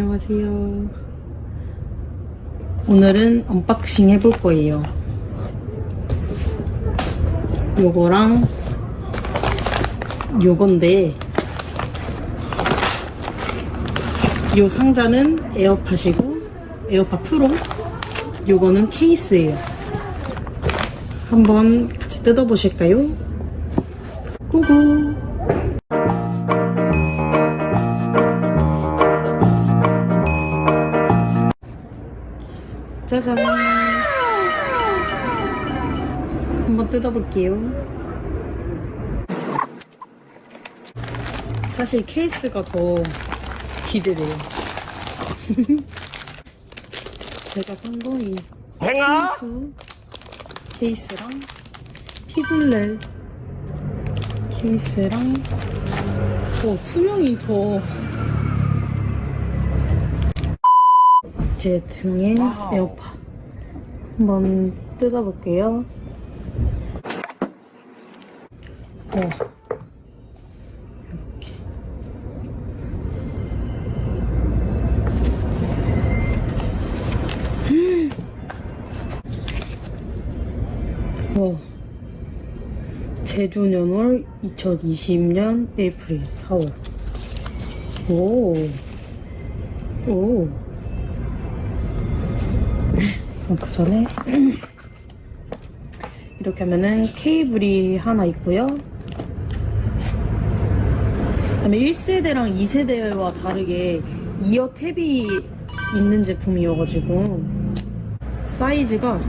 안녕하세요. 오늘은 언박싱 해볼 거예요. 요거랑 요건데 요 상자는 에어팟이고 에어팟 프로 요거는 케이스예요. 한번 같이 뜯어보실까요? 고고! 짜잔! 한번 뜯어볼게요. 사실 케이스가 더 기대돼요. 제가 산 거이 수 케이스랑 피글렛 케이스랑 어, 투명이 더 제 등에 에어팟 한번 뜯어볼게요. 어. 이렇게. 와. 제주년월 2020년 에이프릴 4월. 오. 오. 그 전에 이렇게 하면은 케이블이 하나 있고요. 그다음에 1세대랑 2세대와 다르게 이어 탭이 있는 제품이어가지고 사이즈가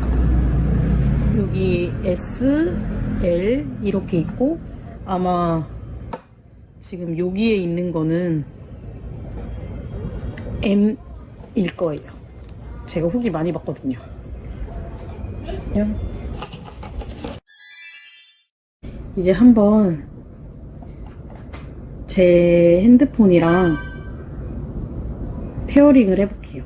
여기 S, L 이렇게 있고 아마 지금 여기에 있는 거는 M일 거예요. 제가 후기 많이 봤거든요. 이제 한번 제 핸드폰이랑 페어링을 해볼게요.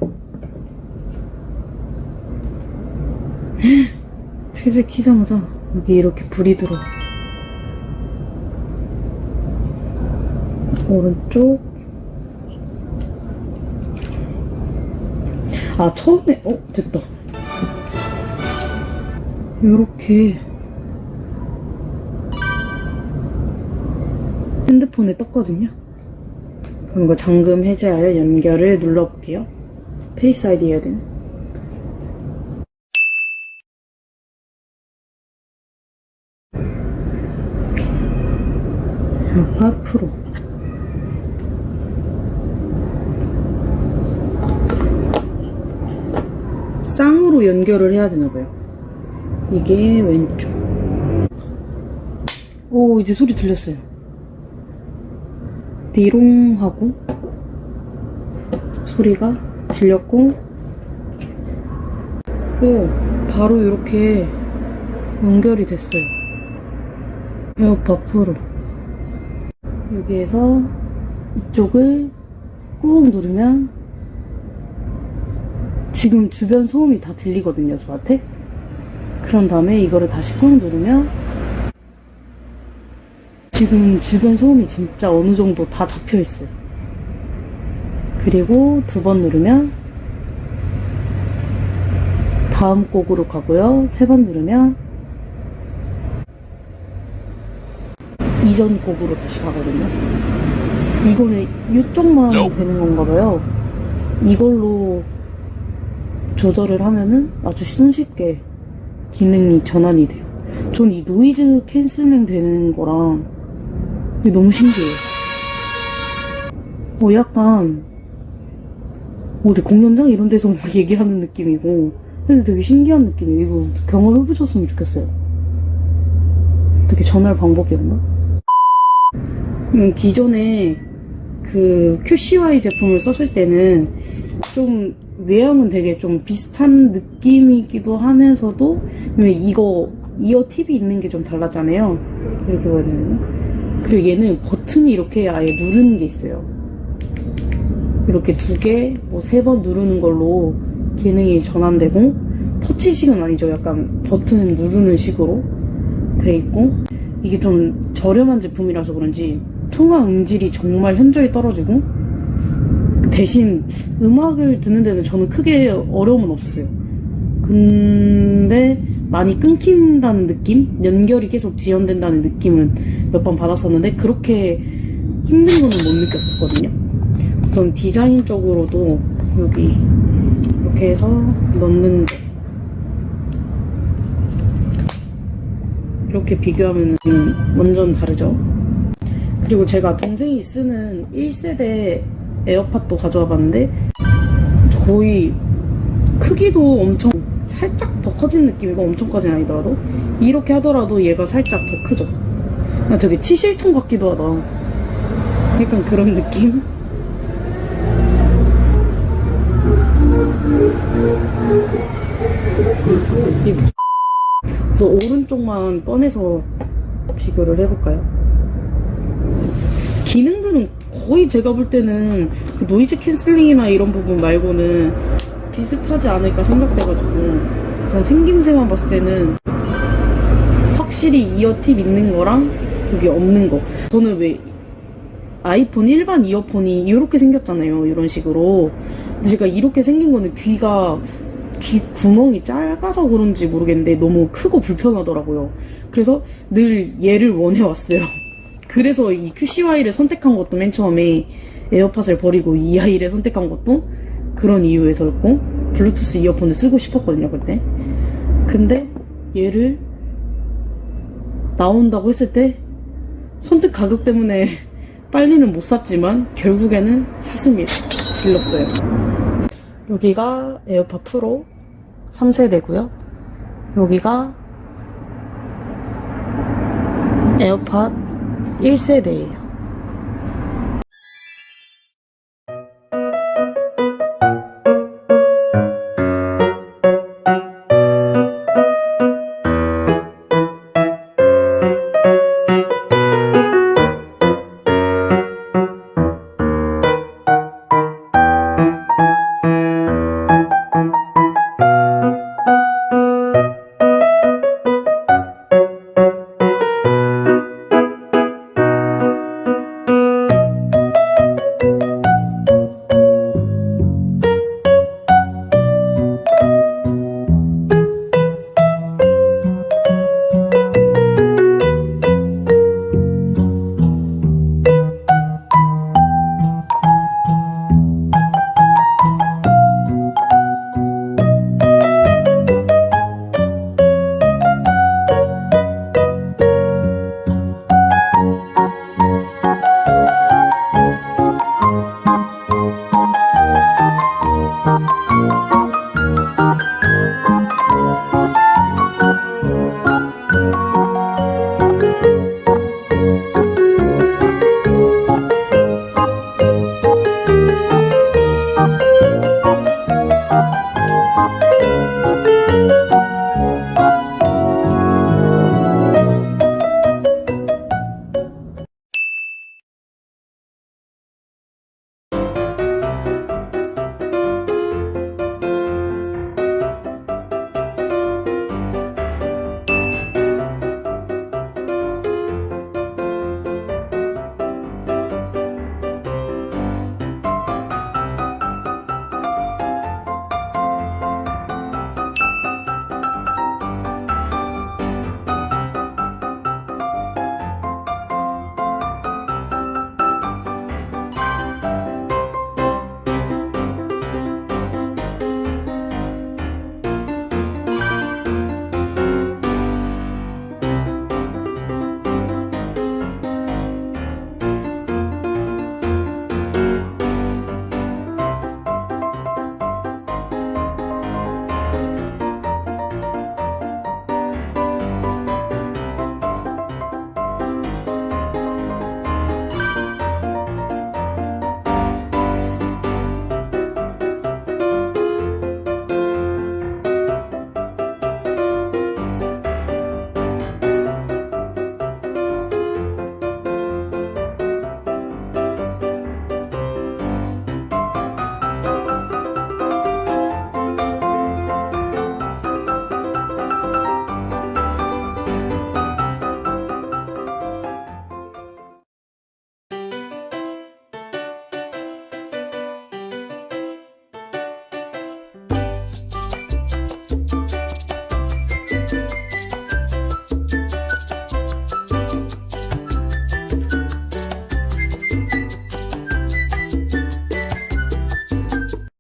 트위를 키자마자 여기 이렇게 불이 들어왔어. 오른쪽. 아, 처음에, 어, 됐다. 요렇게 핸드폰에 떴거든요. 그럼 이거 잠금 해제하여 연결을 눌러볼게요. 페이스 아이디 해야. 아빠 프로. 쌍으로 연결을 해야 되나봐요. 이게 왼쪽. 오, 이제 소리 들렸어요. 디롱 하고 소리가 들렸고 오 바로 이렇게 연결이 됐어요 에어팟 프로 여기에서 이쪽을 꾹 누르면 지금 주변 소음이 다 들리거든요 저한테 그런 다음에 이거를 다시 꾹 누르면 지금 주변 소음이 진짜 어느 정도 다 잡혀 있어요. 그리고 두 번 누르면 다음 곡으로 가고요. 세 번 누르면 이전 곡으로 다시 가거든요. 이거는 이쪽만 되는 건가 봐요. 이걸로 조절을 하면은 아주 손쉽게 기능이 전환이 돼요. 전 이 노이즈 캔슬링 되는 거랑 이게 너무 신기해요. 어, 약간, 어디 공연장 이런 데서 막 얘기하는 느낌이고, 근데 되게 신기한 느낌이에요. 이거 경험해보셨으면 좋겠어요. 어떻게 전할 방법이었나? 음, 기존에 그 QCY 제품을 썼을 때는 좀 외형은 되게 좀 비슷한 느낌이기도 하면서도 왜 이거 이어 팁이 있는 게 좀 달랐잖아요. 이렇게 보여야 되나? 그리고 얘는 버튼이 이렇게 아예 누르는 게 있어요. 이렇게 두 개, 뭐 세 번 누르는 걸로 기능이 전환되고 터치식은 아니죠. 약간 버튼 누르는 식으로 돼 있고 이게 좀 저렴한 제품이라서 그런지 통화 음질이 정말 현저히 떨어지고 그 대신 음악을 듣는 데는 저는 크게 어려움은 없었어요. 근데 많이 끊긴다는 느낌? 연결이 계속 지연된다는 느낌은 몇 번 받았었는데 그렇게 힘든 거는 못 느꼈었거든요. 우선 디자인적으로도 여기 이렇게 해서 넣는 거 이렇게 비교하면 완전 다르죠. 그리고 제가 동생이 쓰는 1세대 에어팟도 가져와 봤는데 거의 크기도 엄청 살짝 더 커진 느낌이고 엄청까지는 아니더라도 이렇게 하더라도 얘가 살짝 더 크죠. 되게 치실통 같기도 하다. 약간 그런 느낌? 그래서 오른쪽만 꺼내서 비교를 해볼까요? 기능들은 거의 제가 볼 때는 그 노이즈 캔슬링이나 이런 부분 말고는 비슷하지 않을까 생각돼가지고 전 생김새만 봤을 때는 확실히 이어팁 있는 거랑 여기 없는 거. 저는 왜 아이폰 일반 이어폰이 이렇게 생겼잖아요 이런 식으로. 제가 이렇게 생긴 거는 귀가 귀 구멍이 짧아서 그런지 모르겠는데 너무 크고 불편하더라고요. 그래서 늘 얘를 원해왔어요 그래서 이 QCY를 선택한 것도 맨 처음에 에어팟을 버리고 이 아이를 선택한 것도 그런 이유에서였고 블루투스 이어폰을 쓰고 싶었거든요 그때. 근데 얘를 나온다고 했을 때 선택 가격 때문에 빨리는 못 샀지만 결국에는 샀습니다. 질렀어요. 여기가 에어팟 프로 3세대고요. 여기가 에어팟 1세대예요